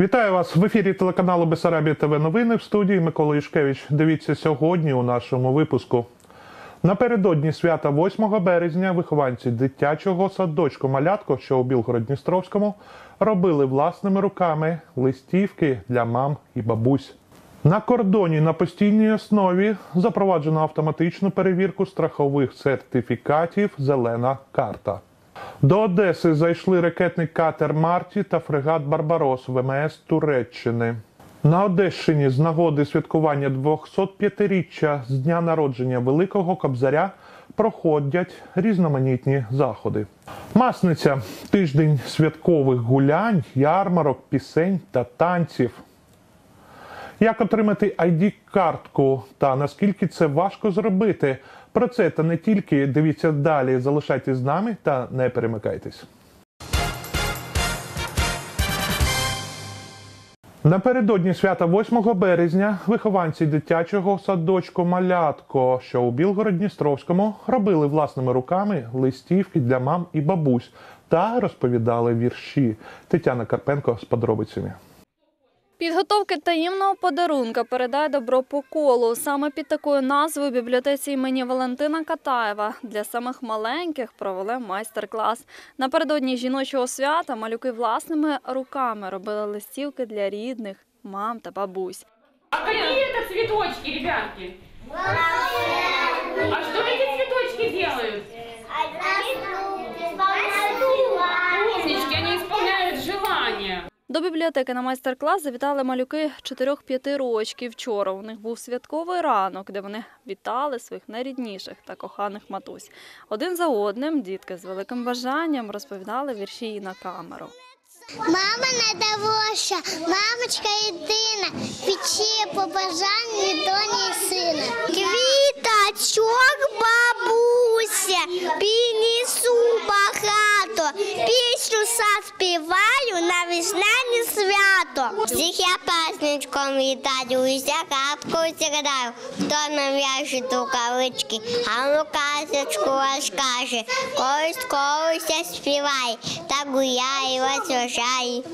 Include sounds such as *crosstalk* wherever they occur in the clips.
Вітаю вас в ефірі телеканалу Бесарабія ТВ Новини в студії Микола Юшкевич. Дивіться сьогодні у нашому випуску. Напередодні свята 8 березня вихованці дитячого садочку Малятко, що у Білгород-Дністровському, робили власними руками листівки для мам і бабусь. На кордоні на постійній основі запроваджено автоматичну перевірку страхових сертифікатів Зелена карта. До Одеси зайшли ракетний катер Марті та фрегат Барбарос ВМС Туреччини. На Одещині з нагоди святкування 205-річчя з дня народження Великого Кобзаря проходять різноманітні заходи. Масниця тиждень святкових гулянь, ярмарок, пісень та танців. Як отримати ID-картку та наскільки це важко зробити? Про це та не тільки дивіться далі. Залишайтесь з нами та не перемикайтесь. Напередодні свята 8 березня вихованці дитячого садочку Малятко, що у Білгород-Дністровському, робили власними руками листівки для мам і бабусь та розповідали вірші. Тетяна Карпенко з подробицями. Підготовки таємного подарунка передай добро по колу. Саме під такою назвою бібліотеці імені Валентина Катаєва для самих маленьких провели майстер-клас. Напередодні жіночого свята малюки власними руками робили листівки для рідних, мам та бабусь. А какие это цветочки, ребятки? А что эти цветочки делают? До бібліотеки на майстер-клас завітали малюки 4-5 рочків. Вчора у них був святковий ранок, де вони вітали своїх найрідніших та коханих матусь. Один за одним дітки з великим бажанням розповідали вірші і на камеру. Мама найдорожча, мамочка єдина, пече побажання доні і сина. Квіточок, бабуся, піднесу багато, пісню заспіваю на весняне свято. Всіх я праздничком вітаю, уся капку зіграю, хто нам в'яжет рукавички, а ну казочку розкаже, колись колись співай, та гуляй, розважай.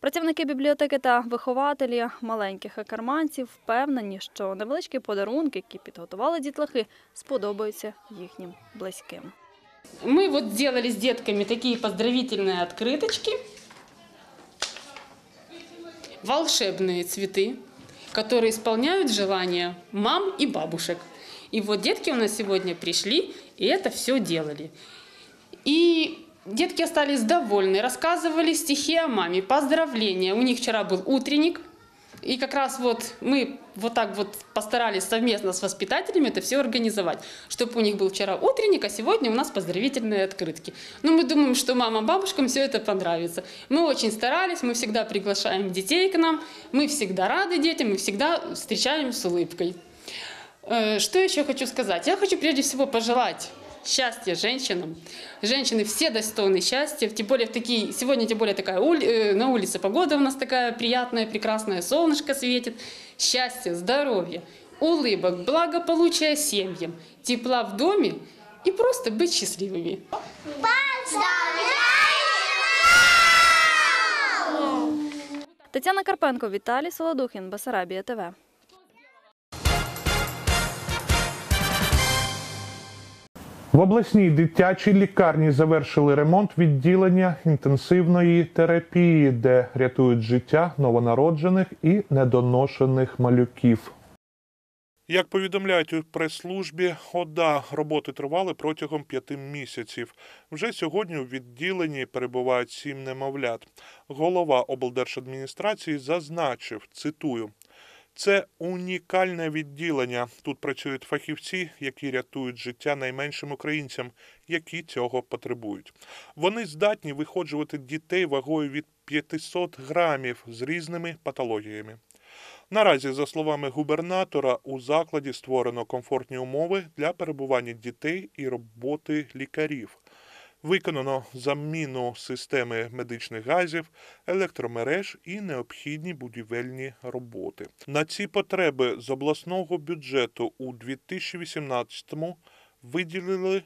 Працівники бібліотеки та вихователі маленьких екарманців впевнені, що невеличкі подарунки, які підготували дітлахи, сподобаються їхнім близьким. Мы вот сделали с детками такие поздравительные открыточки. Волшебные цветы, которые исполняют желания мам и бабушек. И вот детки у нас сегодня пришли и это все делали. И детки остались довольны, рассказывали стихи о маме, поздравления. У них вчера был утренник, и как раз вот мы вот так вот постарались совместно с воспитателями это все организовать, чтобы у них был вчера утренник, а сегодня у нас поздравительные открытки. Но мы думаем, что мамам, бабушкам все это понравится. Мы очень старались, мы всегда приглашаем детей к нам, мы всегда рады детям, мы всегда встречаем с улыбкой. Э, Что еще хочу сказать? Я хочу прежде всего пожелать счастья женщинам. Женщины все достойны счастья, тем более в такие, сегодня тем более такая ули- э, на улице погода у нас такая приятная, прекрасная, солнышко светит. Счастья, здоровья, улыбок, благополучия семьям, тепла в доме и просто быть счастливыми. Тетяна Карпенко, Віталій Солодухін, Басарабія ТВ. В обласній дитячій лікарні завершили ремонт відділення інтенсивної терапії, де рятують життя новонароджених і недоношених малюків. Як повідомляють у прес-службі, ОДА роботи тривали протягом п'яти місяців. Вже сьогодні у відділенні перебувають сім немовлят. Голова облдержадміністрації зазначив, цитую, це унікальне відділення. Тут працюють фахівці, які рятують життя найменшим українцям, які цього потребують. Вони здатні виходжувати дітей вагою від 500 грамів з різними патологіями. Наразі, за словами губернатора, у закладі створено комфортні умови для перебування дітей і роботи лікарів. Виконано заміну системи медичних газів, електромереж і необхідні будівельні роботи. На ці потреби з обласного бюджету у 2018-му виділили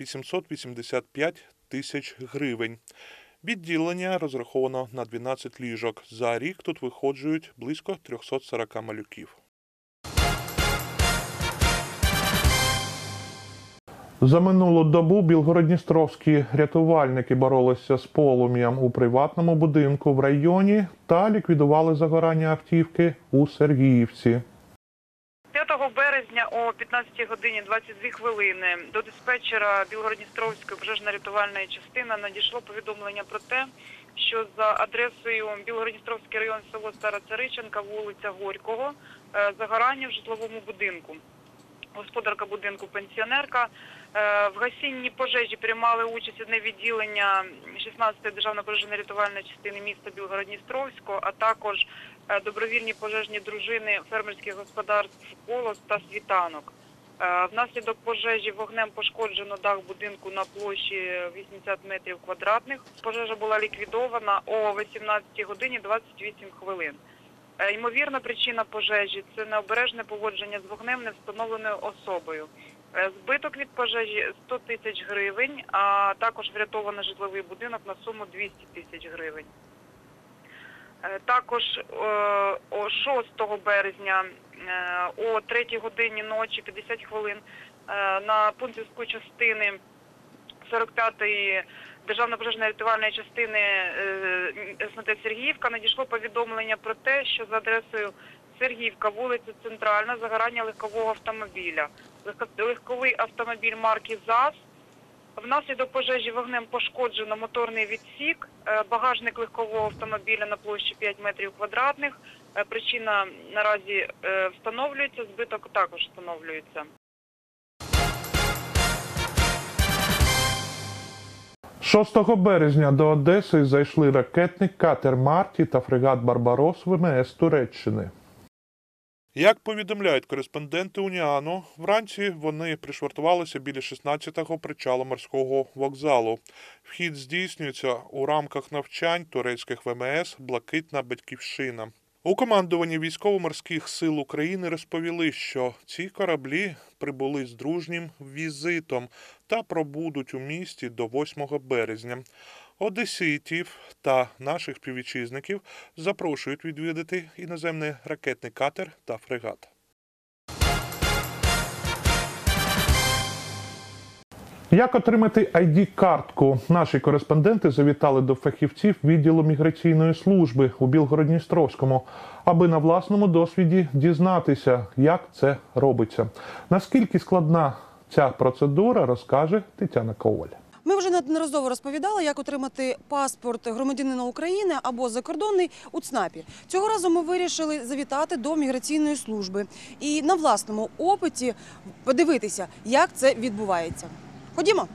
885 тисяч гривень. Відділення розраховано на 12 ліжок. За рік тут виходжують близько 340 малюків. За минулу добу білгородністровські рятувальники боролися з полум'ям у приватному будинку в районі та ліквідували загорання автівки у Сергіївці. 5 березня о 15 годині 22 хвилини до диспетчера Білгородністровської пожежно-рятувальної частини надійшло повідомлення про те, що за адресою Білгородністровський район село Стара Цариченка, вулиця Горького, е, загорання в житловому будинку. Господарка будинку пенсіонерка. Е, В гасінні пожежі приймали участь одне відділення 16-ї державної пожежно-рятувальної частини міста Білгород-Дністровського, а також е, добровільні пожежні дружини фермерських господарств «Колос» та «Світанок». Е, Внаслідок пожежі вогнем пошкоджено дах будинку на площі 80 метрів квадратних. Пожежа була ліквідована о 18 годині 28 хвилин. Ймовірна причина пожежі це необережне поводження з вогнем невстановленою особою. Е, Збиток від пожежі 100 тисяч гривень, а також врятовано житловий будинок на суму 200 тисяч гривень. Е, Також е, 6 березня е, о 3 годині ночі 50 хвилин на пункт зв'язку частини 45-ї Державної пожежно-рятувальної частини СНТ Сергіївка надійшло повідомлення про те, що за адресою Сергіївка, вулиця Центральна, загорання легкового автомобіля. Легковий автомобіль марки ЗАЗ. Внаслідок пожежі вогнем пошкоджено моторний відсік, е, багажник легкового автомобіля на площі 5 метрів квадратних. Е, Причина наразі е, встановлюється, збиток також встановлюється. 6 березня до Одеси зайшли ракетник катер Марті та фрегат Барбарос ВМС Туреччини. Як повідомляють кореспонденти Уніану, вранці вони пришвартувалися біля 16-го причалу морського вокзалу. Вхід здійснюється у рамках навчань турецьких ВМС Блакитна батьківщина. У командуванні військово-морських сил України розповіли, що ці кораблі прибули з дружнім візитом та пробудуть у місті до 8 березня. Одеситів та наших співвітчизників запрошують відвідати іноземний ракетний катер та фрегат. Як отримати ID-картку? Наші кореспонденти завітали до фахівців відділу міграційної служби у Білгородністровському, аби на власному досвіді дізнатися, як це робиться. Наскільки складна ця процедура, розкаже Тетяна Коваль. Вже неодноразово розповідала, як отримати паспорт громадянина України або закордонний у ЦНАПі. Цього разу ми вирішили завітати до міграційної служби і на власному опиті подивитися, як це відбувається. Ходімо.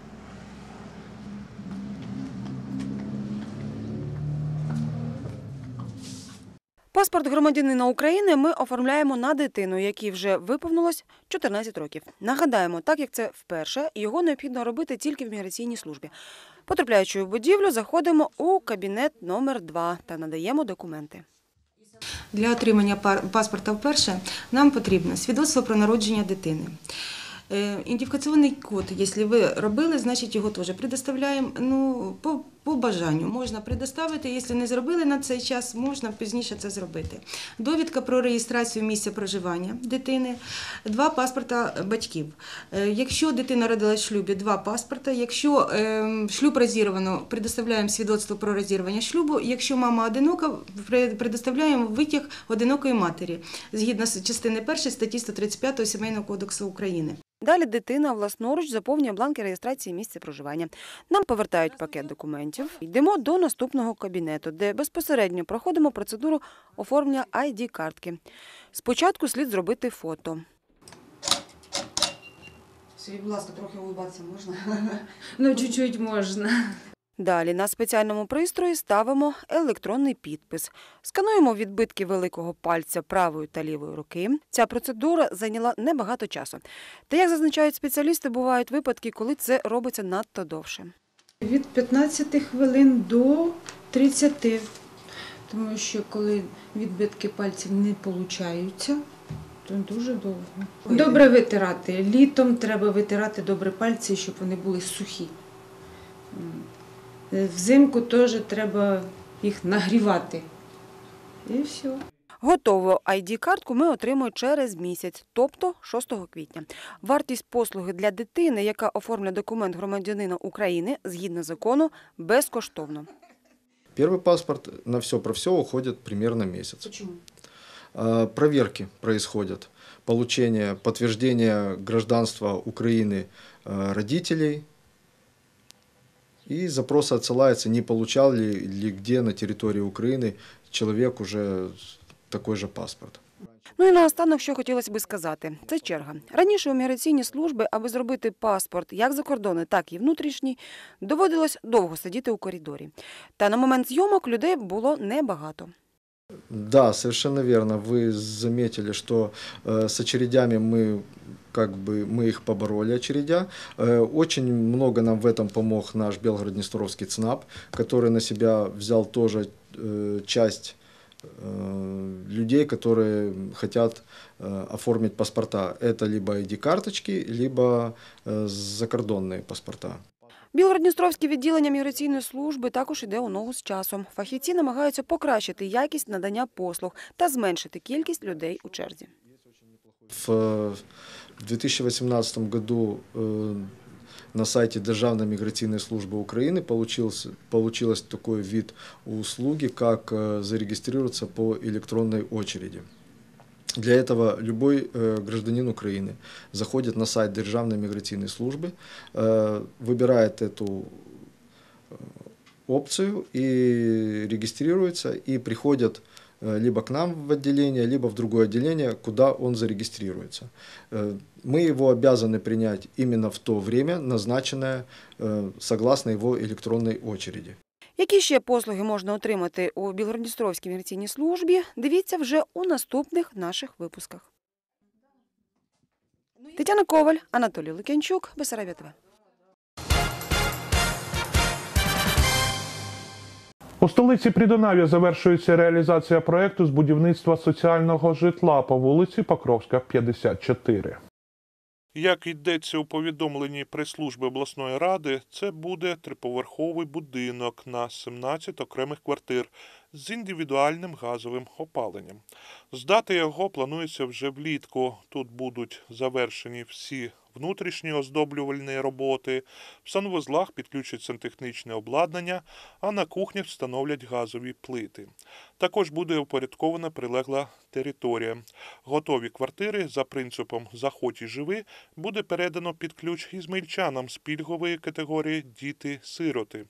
Паспорт громадянина України ми оформляємо на дитину, якій вже виповнилось 14 років. Нагадаємо, так як це вперше, його необхідно робити тільки в міграційній службі. Потрапляючи у будівлю, заходимо у кабінет номер 2 та надаємо документи. Для отримання паспорта вперше нам потрібно свідоцтво про народження дитини. Е, Ідентифікаційний код, якщо ви робили, значить його теж предоставляємо. Ну, по, по бажанню можна предоставити. Якщо не зробили на цей час, можна пізніше це зробити. Довідка про реєстрацію місця проживання дитини, два паспорта батьків. Е, Якщо дитина родилась в шлюбі, два паспорта. Якщо е, шлюб розірвано, предоставляємо свідоцтво про розірвання шлюбу. Якщо мама одинока, предоставляємо витяг одинокої матері згідно з частини 1 статті 135 Сімейного кодексу України. Далі дитина власноруч заповнює бланки реєстрації місця проживання. Нам повертають пакет документів. Йдемо до наступного кабінету, де безпосередньо проходимо процедуру оформлення ID-картки. Спочатку слід зробити фото. Скажіть, будь ласка, трохи улыбатися можна? *laughs* Ну, чуть-чуть можно. Далі на спеціальному пристрої ставимо електронний підпис. Скануємо відбитки великого пальця правої та лівої руки. Ця процедура зайняла небагато часу. Та як зазначають спеціалісти, бувають випадки, коли це робиться надто довше. Від 15 хвилин до 30. Тому що коли відбитки пальців не получаються, то дуже довго. Добре витирати. Літом треба витирати добре пальці, щоб вони були сухі. Взимку теж треба їх нагрівати. І все. Готову ID-картку ми отримуємо через місяць, тобто 6 квітня. Вартість послуги для дитини, яка оформлює документ громадянина України згідно закону, безкоштовно. Первый паспорт на все про все уходит примерно месяц. Чому? А, Проверки происходят. Получение, подтверждение гражданства Украины а, родителей. И запрос отсылается, не получал ли, ли где на территории Украины человек уже такой же паспорт. Ну і наостанок, що хотілося би сказати, це черга. Раніше у міграційні служби, аби зробити паспорт як закордонний, так і внутрішній, доводилось довго сидіти у коридорі. Та на момент зйомок людей було небагато. Да, совершенно верно. Вы заметили, что э, с очередями мы как бы мы их побороли очередя. Э, очень много нам в этом помог наш Белгород-Днестровский ЦНАП, который на себя взял тоже э, часть э, людей, которые хотят э, оформить паспорта. Это либо ID-карточки, либо э, закордонные паспорта. Білгородністровське відділення міграційної служби також іде у ногу з часом. Фахівці намагаються покращити якість надання послуг та зменшити кількість людей у черзі. В э, в 2018 году э, на сайте Державной миграционной службы Украины получился, получилось такой вид услуги, как э, зарегистрироваться по электронной очереди. Для этого любой э, гражданин Украины заходит на сайт Державной миграционной службы, э, выбирает эту э, опцию и регистрируется, и приходят э, либо к нам в отделение, либо в другое отделение, куда он зарегистрируется. Э, Мы его обязаны принять именно в то время, назначенное э, согласно его электронной очереди. Які ще послуги можна отримати у Білгородністровській міграційній службі, дивіться вже у наступних наших випусках. Тетяна Коваль, Анатолій Лукянчук, Бесарабія ТВ. У столиці Придонав'я завершується реалізація проекту з будівництва соціального житла по вулиці Покровська, 54. Як йдеться у повідомленні прес-служби обласної ради, це буде триповерховий будинок на 17 окремих квартир з індивідуальним газовим опаленням. Здати його планується вже влітку. Тут будуть завершені всі внутрішні оздоблювальні роботи, в санвузлах підключать сантехнічне обладнання, а на кухнях встановлять газові плити. Також буде упорядкована прилегла територія. Готові квартири за принципом «Заходь і живи» буде передано під ключ ізмельчанам з пільгової категорії «Діти-сироти».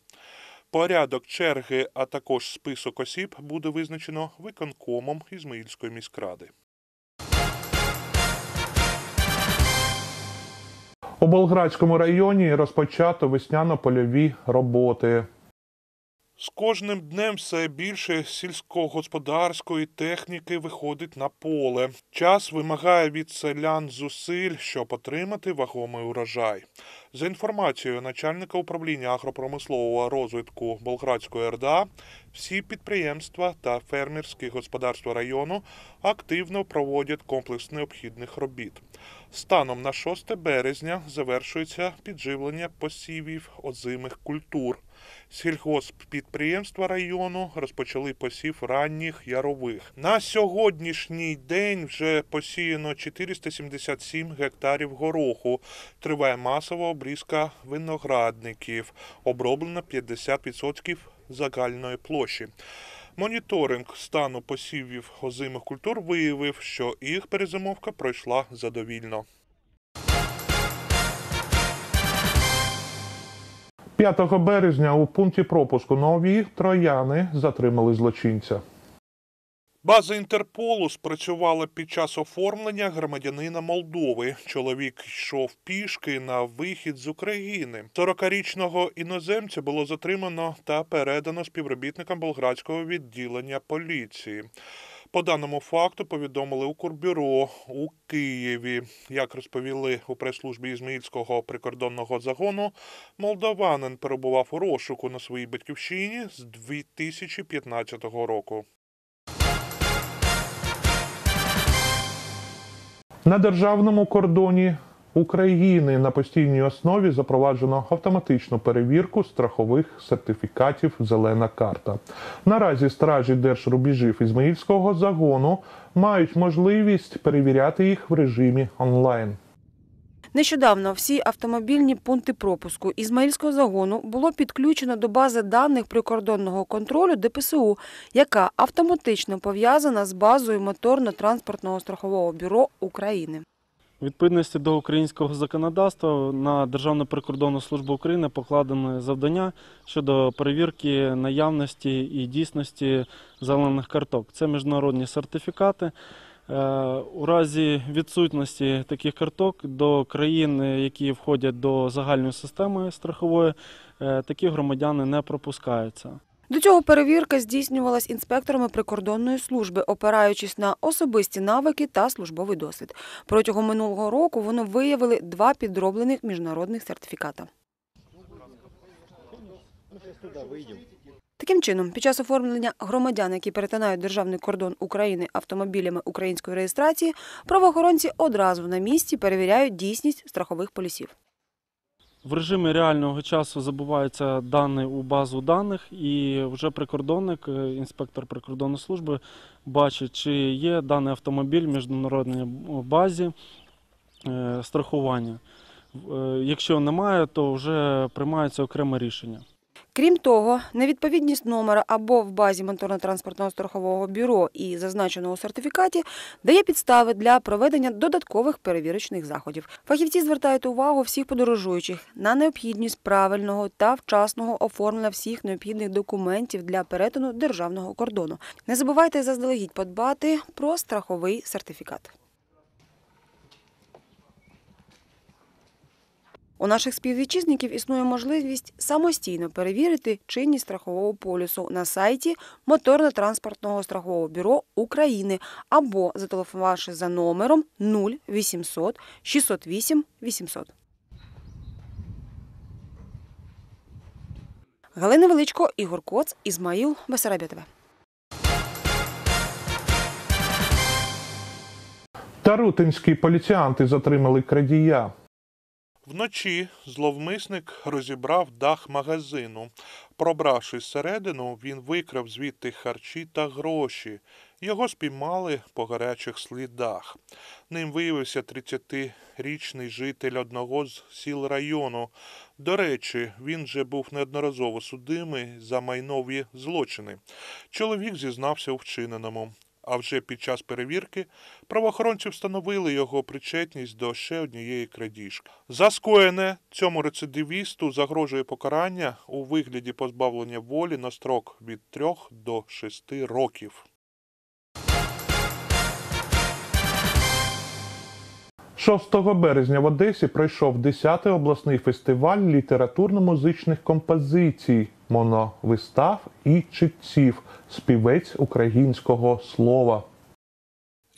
Порядок черги, а також список осіб буде визначено виконкомом Ізмаїльської міськради. У Болградському районі розпочато весняно-польові роботи. З кожним днем все більше сільськогосподарської техніки виходить на поле. Час вимагає від селян зусиль, щоб отримати вагомий урожай. За інформацією начальника управління агропромислового розвитку Болградської РДА, всі підприємства та фермерські господарства району активно проводять комплекс необхідних робіт. Станом на 6 березня завершується підживлення посівів озимих культур. Сільгосппідприємства району розпочали посів ранніх ярових. На сьогоднішній день вже посіяно 477 гектарів гороху. Триває масова обрізка виноградників. Оброблено 50% загальної площі. Моніторинг стану посівів озимих культур виявив, що їх перезимовка пройшла задовільно. 5 березня у пункті пропуску нові трояни затримали злочинця. База Інтерполу спрацювала під час оформлення громадянина Молдови. Чоловік йшов пішки на вихід з України. 40-річного іноземця було затримано та передано співробітникам болградського відділення поліції. По даному факту повідомили у Курбюро у Києві. Як розповіли у прес-службі Ізмаїльського прикордонного загону, молдаванин перебував у розшуку на своїй батьківщині з 2015 року. На державному кордоні України на постійній основі запроваджено автоматичну перевірку страхових сертифікатів Зелена карта. Наразі стражі держрубіжів Ізмаїльського загону мають можливість перевіряти їх в режимі онлайн. Нещодавно всі автомобільні пункти пропуску Ізмаїльського загону було підключено до бази даних прикордонного контролю ДПСУ, яка автоматично пов'язана з базою моторно-транспортного страхового бюро України. Відповідності до українського законодавства на Державну прикордонну службу України покладено завдання щодо перевірки наявності і дійсності зелених карток. Це міжнародні сертифікати. Е, У разі відсутності таких карток до країн, які входять до загальної системи страхової, е, такі громадяни не пропускаються. До цього перевірка здійснювалась інспекторами прикордонної служби, опираючись на особисті навики та службовий досвід. Протягом минулого року вони виявили два підроблених міжнародних сертифіката. Таким чином, під час оформлення громадян, які перетинають державний кордон України автомобілями української реєстрації, правоохоронці одразу на місці перевіряють дійсність страхових полісів. В режимі реального часу забуваються дані у базу даних, і вже прикордонник, е, інспектор прикордонної служби, бачить, чи є даний автомобіль в міжнародній базі е, страхування. Е, Якщо немає, то вже приймається окреме рішення. Крім того, невідповідність номера або в базі моторно-транспортного страхового бюро і зазначеного у сертифікаті дає підстави для проведення додаткових перевірочних заходів. Фахівці звертають увагу всіх подорожуючих на необхідність правильного та вчасного оформлення всіх необхідних документів для перетину державного кордону. Не забувайте заздалегідь подбати про страховий сертифікат. У наших співвітчизників існує можливість самостійно перевірити чинність страхового полісу на сайті Моторно-транспортного страхового бюро України або зателефонувавши за номером 0800 608 800. Галина Величко, Ігор Коц, Ізмаїл, Бесарабія ТВ. Тарутинські поліціянти затримали крадія. Вночі зловмисник розібрав дах магазину. Пробравшись всередину, він викрав звідти харчі та гроші. Його спіймали по гарячих слідах. Ним виявився 30-річний житель одного з сіл району. До речі, він вже був неодноразово судимий за майнові злочини. Чоловік зізнався у вчиненому. А вже під час перевірки правоохоронці встановили його причетність до ще однієї крадіжки. За скоєне цьому рецидивісту загрожує покарання у вигляді позбавлення волі на строк від 3 до 6 років. «6 березня в Одесі пройшов 10-й обласний фестиваль літературно-музичних композицій, моновистав і читців, співець українського слова.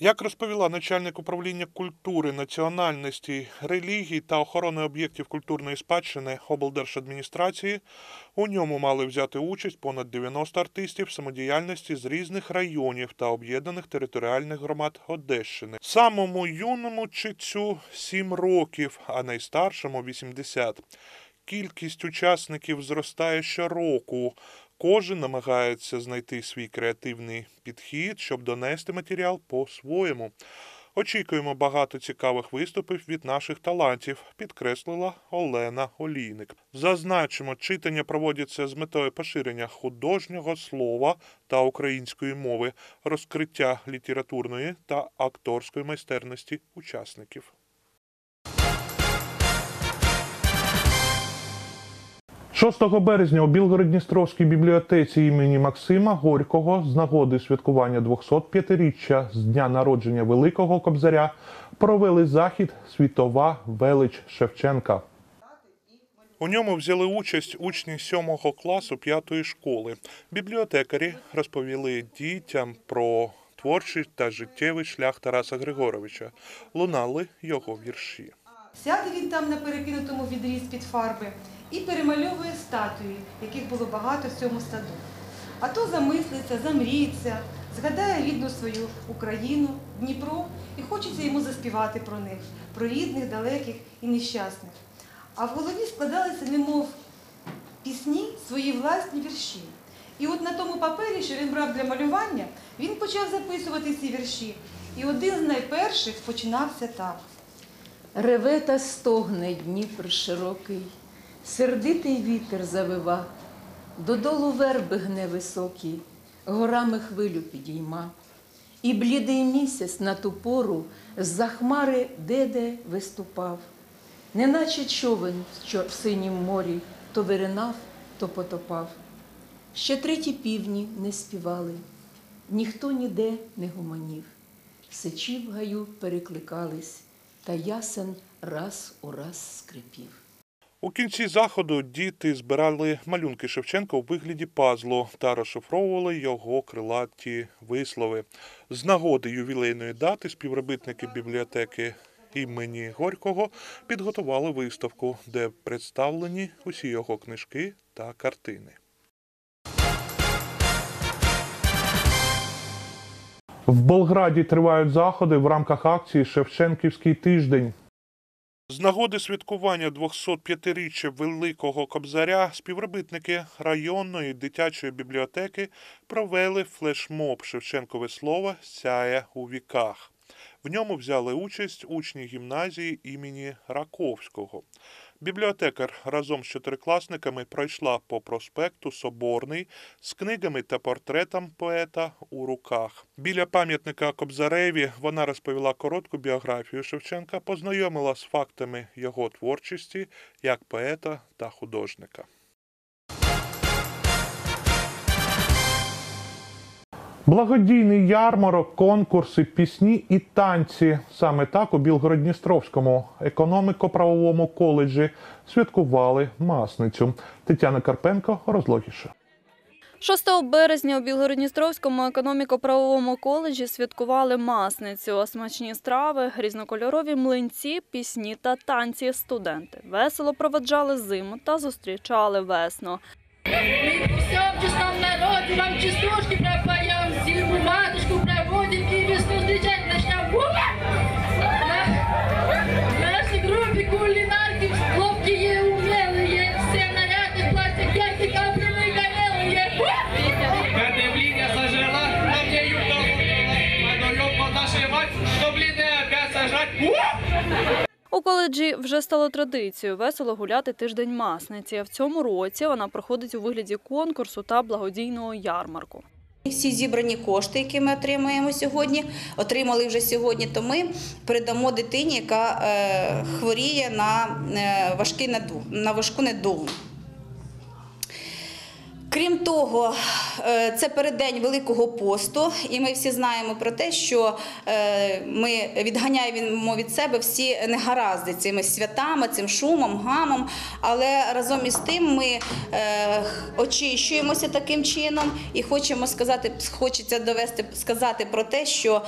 Як розповіла начальник управління культури, національності, релігії та охорони об'єктів культурної спадщини облдержадміністрації, у ньому мали взяти участь понад 90 артистів самодіяльності з різних районів та об'єднаних територіальних громад Одещини. Самому юному читцю 7 років, а найстаршому 80. Кількість учасників зростає щороку. Кожен намагається знайти свій креативний підхід, щоб донести матеріал по-своєму. Очікуємо багато цікавих виступів від наших талантів, підкреслила Олена Олійник. Зазначимо, читання проводяться з метою поширення художнього слова та української мови, розкриття літературної та акторської майстерності учасників. 6 березня у Білгород-Дністровській бібліотеці імені Максима Горького з нагоди святкування 205-річчя з дня народження Великого Кобзаря провели захід Світова велич Шевченка. У ньому взяли участь учні 7 класу 5 школи. Бібліотекарі розповіли дітям про творчий та життєвий шлях Тараса Григоровича. Лунали його вірші. Сяде він там на перекинутому відрі з-під фарби і перемальовує статуї, яких було багато в цьому саду. А то замислиться, замріється, згадає рідну свою Україну, Дніпро, і хочеться йому заспівати про них, про рідних, далеких і нещасних. А в голові складалися, немов пісні, свої власні вірші. І от на тому папері, що він брав для малювання, він почав записувати ці вірші. І один з найперших починався так. Реве та стогне Дніпр широкий, сердитий вітер завива, додолу верби гне високі, горами хвилю підійма. І блідий місяць на ту пору з-за хмари де-де виступав, неначе човен в в синім морі то виринав, то потопав. Ще треті півні не співали, ніхто ніде не гуманів. Сичі в гаю перекликались, та ясен раз у раз скрипів. У кінці заходу діти збирали малюнки Шевченка у вигляді пазлу та розшифровували його крилаті вислови. З нагоди ювілейної дати співробітники бібліотеки імені Горького підготували виставку, де представлені усі його книжки та картини. В Болграді тривають заходи в рамках акції Шевченківський тиждень. З нагоди святкування 205-річчя Великого Кобзаря співробітники районної дитячої бібліотеки провели флешмоб Шевченкове слово сяє у віках. В ньому взяли участь учні гімназії імені Раковського. Бібліотекар разом з чотирикласниками пройшла по проспекту Соборний з книгами та портретом поета у руках. Біля пам'ятника Кобзареві вона розповіла коротку біографію Шевченка, познайомила з фактами його творчості як поета та художника. Благодійний ярмарок, конкурси, пісні і танці. Саме так у Білгород-Дністровському економіко-правовому коледжі святкували масницю. Тетяна Карпенко розлогіше. 6 березня у Білгородністровському економіко-правовому коледжі святкували масницю. Смачні страви, різнокольорові млинці, пісні та танці. Студенти весело проведжали зиму та зустрічали весну. Все в честном народе, вам частушки коледжі вже стало традицією весело гуляти тиждень масниці. В цьому році вона проходить у вигляді конкурсу та благодійного ярмарку. Всі зібрані кошти, які ми отримаємо сьогодні, отримали вже сьогодні, то ми передамо дитині, яка е, хворіє на, е, важкий на важку недугу. Крім того, е, це переддень Великого посту, і ми всі знаємо про те, що е, ми відганяємо від себе всі негаразди цими святами, цим шумом, гамом. Але разом із тим ми е, очищуємося таким чином і хочемо сказати, хочеться довести сказати про те, що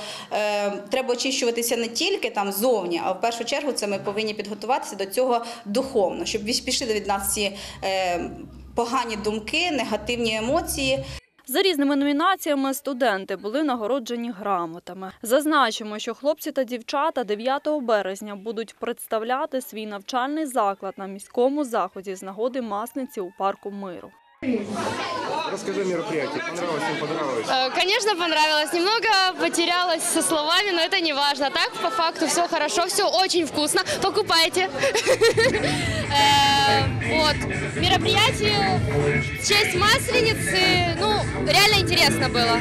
треба очищуватися не тільки там зовні, а в першу чергу це ми повинні підготуватися до цього духовно, щоб пішли від нас ці. Погані думки, негативні емоції. За різними номінаціями студенти були нагороджені грамотами. Зазначимо, що хлопці та дівчата 9 березня будуть представляти свій навчальний заклад на міському заході з нагоди масниці у парку миру. Расскажи о мероприятии. Понравилось, не понравилось? Э, Конечно, понравилось. Немного потерялась со словами, но это не важно. Так, по факту, все хорошо, все очень вкусно. Покупайте. *laughs* Э, Вот. Мероприятие в честь Масленицы. Ну, реально интересно было.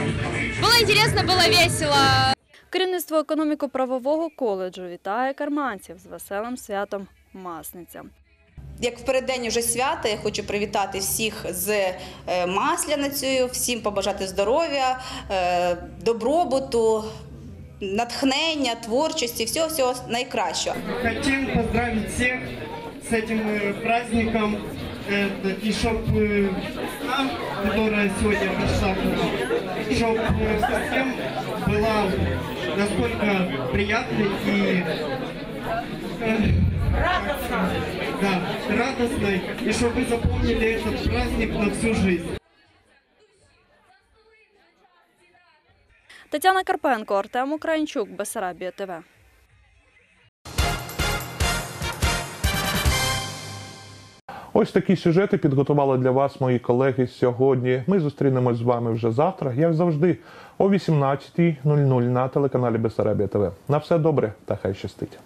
Было интересно, было весело. Керівництво економіко-правового коледжу вітає карманців з веселим святом Масниця. Як в переддень уже свята, я хочу привітати всіх з е, Масляницею, всім побажати здоров'я, е, добробуту, натхнення, творчості, всього всього найкращого. Хотим поздравить всех С этим э, праздником. Э, И чтобы нам, которая сегодня пришла, чтобы всем была настолько приятной и э, да, радостной, и чтобы вы запомнили этот праздник на всю жизнь. Тетяна Карпенко, Артем Українчук, Бесарабія ТВ. Ось такі сюжети підготували для вас мої колеги сьогодні. Ми зустрінемось з вами вже завтра, як завжди, о 18.00 на телеканалі Бесарабія ТВ. На все добре та хай щастить.